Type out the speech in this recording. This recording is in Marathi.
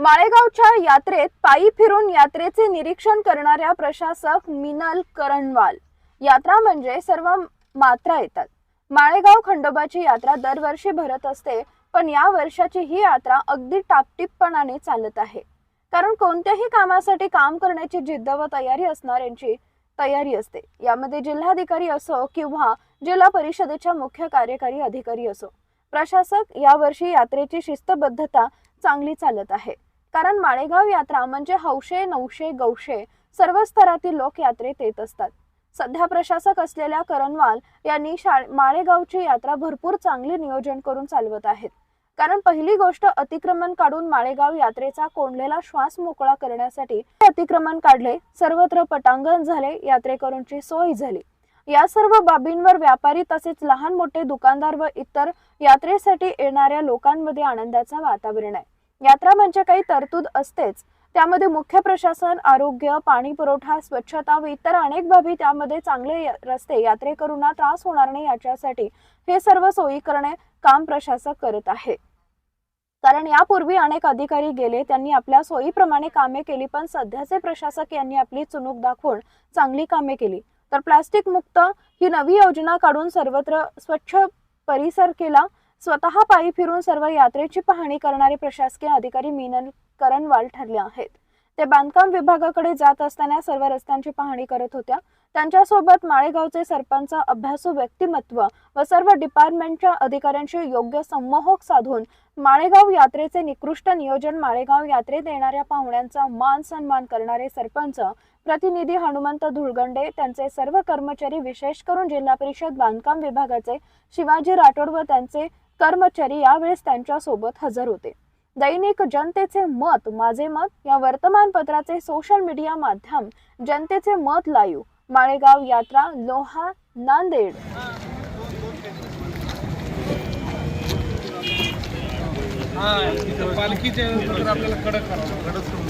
माळेगावच्या यात्रेत पायी फिरून यात्रेचे निरीक्षण करणाऱ्या प्रशासक मिनल करणवाल. यात्रा म्हणजे सर्व मात्रा येतात. माळेगाव खंडोबाची यात्रा दरवर्षी भरत असते पण या वर्षाची ही यात्रा अगदी टापटीपपणाने चालत आहे. कारण कोणत्याही कामासाठी काम करण्याची जिद्द व तयारी असणाऱ्यांची तयारी असते. यामध्ये जिल्हाधिकारी असो किंवा जिल्हा परिषदेच्या मुख्य कार्यकारी अधिकारी असो प्रशासक यावर्षी यात्रेची शिस्तबद्धता चांगली चालत आहे. कारण माळेगाव यात्रा म्हणजे हौशे नवशे गौशे सर्व स्तरातील लोक यात्रेत येत असतात. सध्या प्रशासक असलेल्या करणवाल यांनी माळेगावची यात्रा भरपूर चांगले नियोजन करून चालवत आहेत. कारण पहिली गोष्ट अतिक्रमण काढून माळेगाव यात्रेचा कोंडलेला श्वास मोकळा करण्यासाठी अतिक्रमण काढले सर्वत्र पटांगण झाले यात्रेकरूंची सोय झाली. या सर्व बाबींवर व्यापारी तसेच लहान मोठे दुकानदार व इतर यात्रेसाठी येणाऱ्या लोकांमध्ये आनंदाचा वातावरण आहे. यात्रा म्हणजे काही तरतूद असतेच. त्यामध्ये मुख्य प्रशासन आरोग्य पाणी पुरवठा स्वच्छता व इतर अनेक बाबी त्यामध्ये चांगले रस्ते यात्रेकरूंना त्रास होणार नाही याच्यासाठी हे सर्व सोयी करणे काम प्रशासक करत आहे. कारण यापूर्वी अनेक अधिकारी गेले त्यांनी आपल्या सोयीप्रमाणे कामे केली पण सध्याचे प्रशासक यांनी आपली चुणूक दाखवून चांगली कामे केली. तर प्लास्टिक मुक्त ही नवी योजना काढून सर्वत्र स्वच्छ परिसर केला स्वतः पायी फिरून सर्व यात्रेची पाहणी करणारे प्रशासकीय अधिकारी मीनल करणवाल ठरले आहेत. ते बांधकाम विभागाकडे जात असताना सर्व रस्त्यांची पाहणी करत होत्या. त्यांच्यासोबत माळेगावचे सरपंच अभ्यासू व्यक्तिमत्व व सर्व डिपार्टमेंटच्या अधिकाऱ्यांशी योग्य संमोहक साधून माळेगाव यात्रेचे निकृष्ट नियोजन माळेगाव यात्रेत येणाऱ्या पाहुण्यांचा मान सन्मान करणारे सरपंच प्रतिनिधी हनुमंत धुळगंडे त्यांचे सर्व कर्मचारी विशेष करून जिल्हा परिषद बांधकाम विभागाचे शिवाजी राठोड व त्यांचे कर्मचारी यावेळेस त्यांच्यासोबत हजर होते. दैनिक जनतेचे मत माझे मत या वर्तमानपत्राचे सोशल मीडिया माध्यम जनतेचे मत लाईव्ह माळेगाव यात्रा लोहा नांदेड. पालखीचे आपल्याला कडक करावं कडक करून